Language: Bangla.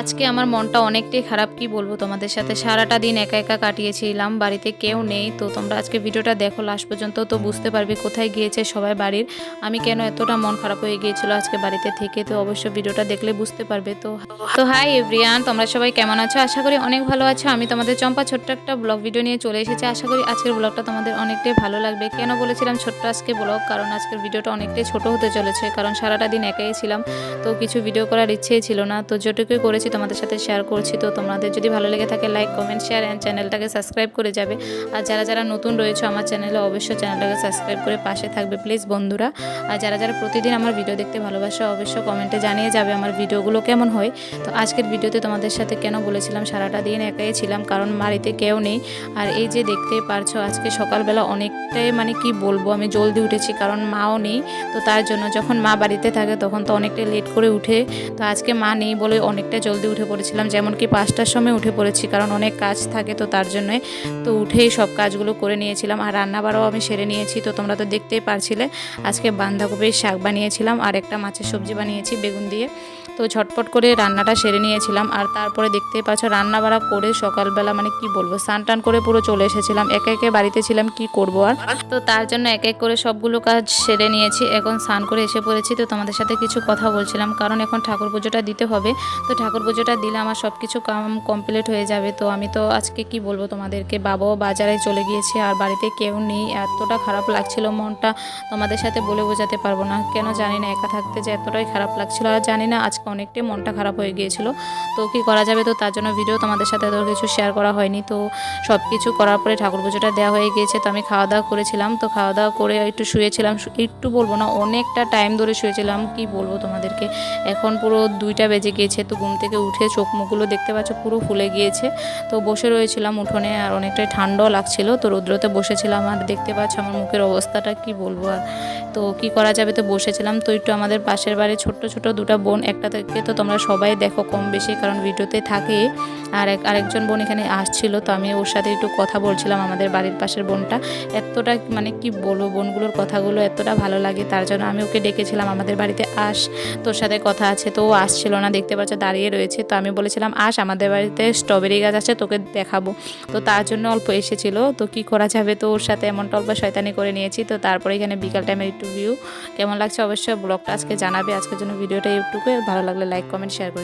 আজকে আমার মনটা অনেকটাই খারাপ, কি বলব তোমাদের সাথে? সারাটা দিন একা একা কাটিয়েছিলাম, বাড়িতে কেউ নেই। তো তোমরা আজকে ভিডিওটা দেখো লাস্ট পর্যন্ত তো বুঝতে পারবে কোথায় গিয়েছে সবাই বাড়ির। আমি কেন এতটা মন খারাপ হয়ে গিয়েছিল আজকে বাড়িতে থেকে? তো অবশ্যই ভিডিওটা দেখলে বুঝতে পারবে। তো তো হাই এভরিয়ান তোমরা সবাই কেমন আছো? আশা করি অনেক ভালো আছো। আমি তোমাদের চম্পা ছোট্ট একটা ব্লগ ভিডিও নিয়ে চলে এসেছি। আশা করি আজকের ব্লগটা তোমাদের অনেকটাই ভালো লাগবে। কেন বলেছিলাম ছোট্ট আজকে ব্লগ কারণ আজকের ভিডিওটা অনেকটাই ছোট হতে চলেছে। কারণ সারাটা দিন একাই ছিলাম, তো কিছু ভিডিও করার ইচ্ছেই ছিল না। তো যেটুকুই করেছি, তোমাদের সাথে শেয়ার করছি। তো তোমাদের যদি ভালো লেগে থাকে লাইক কমেন্ট শেয়ার অ্যান্ড চ্যানেলটাকে সাবস্ক্রাইব করে যাবে। আর যারা যারা নতুন রয়েছে আমার চ্যানেলে অবশ্যই চ্যানেলটাকে সাবস্ক্রাইব করে পাশে থাকবে প্লিজ বন্ধুরা। আর যারা যারা প্রতিদিন আমার ভিডিও দেখতে ভালোবাসে, অবশ্যই কমেন্টে জানিয়ে যাবে আমার ভিডিওগুলো কেমন হয়। তো আজকের ভিডিওতে তোমাদের সাথে কেন বলেছিলাম, সারাটা দিন একাই ছিলাম, কারণ বাড়িতে কেউ নেই। আর এই যে দেখতেই পারছ, আজকে সকালবেলা অনেকটাই মানে কি বলব, আমি জলদি উঠেছি, কারণ মাও নেই। তো তার জন্য যখন মা বাড়িতে থাকে, তখন তো অনেকটাই লেট করে উঠে। তো আজকে মা নেই বলে অনেকটা জলদি উঠে পড়েছিলাম যেমন কি পাঁচটার সময় উঠে পড়েছি, কারণ অনেক কাজ থাকে তো তার জন্যে তো উঠেই সব কাজগুলো করে নিয়েছিলাম। আর রান্নাবাড়াও আমি সেরে নিয়েছি, তো তোমরা তো দেখতেই পারছিলে, আজকে বাঁধাকপির শাক বানিয়েছিলাম আর একটা মাছের সবজি বানিয়েছি বেগুন দিয়ে। তো ঝটপট করে রান্নাটা সেরে নিয়েছিলাম, আর তারপরে দেখতেই পাচ্ছ রান্না বাড়া করে সকালবেলা মানে কি বলব, স্নান টান করে পুরো চলে এসেছিলাম, একে একে বাড়িতে ছিলাম, কি করব আর? তো তার জন্য এক এক করে সবগুলো কাজ সেরে নিয়েছি, এখন স্নান করে এসে পড়েছি, তো তোমাদের সাথে কিছু কথা বলছিলাম, কারণ এখন ঠাকুর পুজোটা দিতে হবে, তো ঠাকুর পুজোটা দিলে আমার সব কিছু কাম কমপ্লিট হয়ে যাবে। তো আমি তো আজকে কি বলব তোমাদেরকে? বাবাও বাজারে চলে গিয়েছে আর বাড়িতে কেউ নেই। এতটা খারাপ লাগছিল মনটা, তোমাদের সাথে বলে বোঝাতে পারব না। কেন জানি না, একা থাকতে যে এতটাই খারাপ লাগছিল। আর জানি না, আজকে অনেকটাই মনটা খারাপ হয়ে গিয়েছিল। তো কি করা যাবে? তো তার জন্য ভিডিও তোমাদের সাথে এত কিছু শেয়ার করা হয়নি। তো সব কিছু করার পরে ঠাকুর পুজোটা দেওয়া হয়ে গিয়েছে। তো আমি খাওয়া দাওয়া করেছিলাম। তো খাওয়া দাওয়া করে একটু শুয়েছিলাম। একটু বলব না, অনেকটা টাইম ধরে শুয়েছিলাম। কি বলব তোমাদেরকে? এখন পুরো দুইটা বেজে গিয়েছে। তো ঘুম থেকে উঠে চোখ মুখগুলো দেখতে পাচ্ছ পুরো ফুলে গিয়েছে। তো বসে রয়েছিলাম উঠোনে আর অনেকটাই ঠান্ডাও লাগছিল। তো রৌদ্রতে বসেছিলাম আর দেখতে পাচ্ছ আমার মুখের অবস্থাটা কি বলব আর তো কি করা যাবে তো বসেছিলাম। তো একটু আমাদের পাশের বাড়ি ছোট্ট ছোট দুটো বোন একটা থেকে তো তোমরা সবাই দেখো কম বেশি, কারণ ভিডিওতে থাকে। আর এক আরেকজন বোন এখানে আসছিল, তো আমি ওর সাথে একটু কথা বলছিলাম আমাদের বাড়ির পাশের বোনটা। এতটা মানে কি বলব, বোনগুলোর কথাগুলো এতটা ভালো লাগে, তার জন্য আমি ওকে ডেকেছিলাম আমাদের বাড়িতে, আস, তোর সাথে কথা আছে। তো ও আসছিল না, দেখতে পাচ্ছ দাঁড়িয়ে রয়েছে। তো আমি বলেছিলাম, আস, আমাদের বাড়িতে স্ট্রবেরি গাছ আছে, তোকে দেখাবো। তো তার জন্য অল্প এসেছিল। তো কি করা যাবে তো ওর সাথে, এমনটা অল্প শয়তানি করে নিয়েছি। তো তারপরে এখানে বিকাল টাইমে ভিউ কেমন লাগছে অবশ্যই ব্লগটা আজকে জানাবে। আজকের জন্য ভিডিওটা ইউটিউবে ভালো লাগলে লাইক কমেন্ট শেয়ার করে